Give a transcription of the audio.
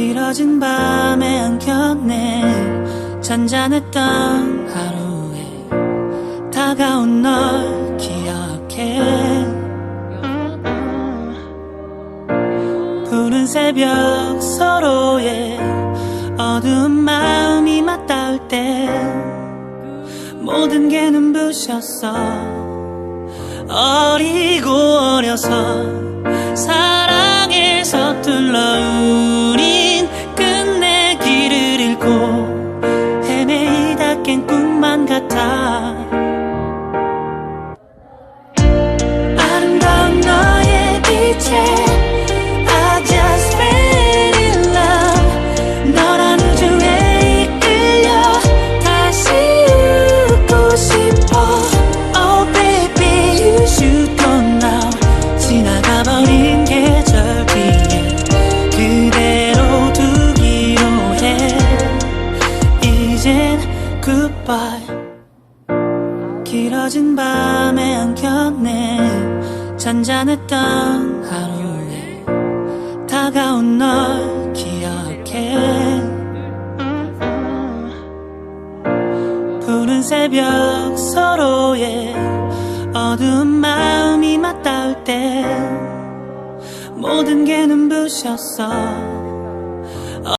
길어진 밤에 안겼네. 잔잔했던 하루에 다가온 널 기억해. 푸른 새벽 서로의 어두운 마음이 맞닿을 때 모든 게 눈부셨어. 어리고 어려서 사랑에 서툴러 깬 꿈만 같아 goodbye. 길어진 밤에 안겼네. 잔잔했던 하루에 다가온 널 기억해. 푸른 새벽 서로의 어두운 마음이 맞닿을 때 모든 게 눈부셨어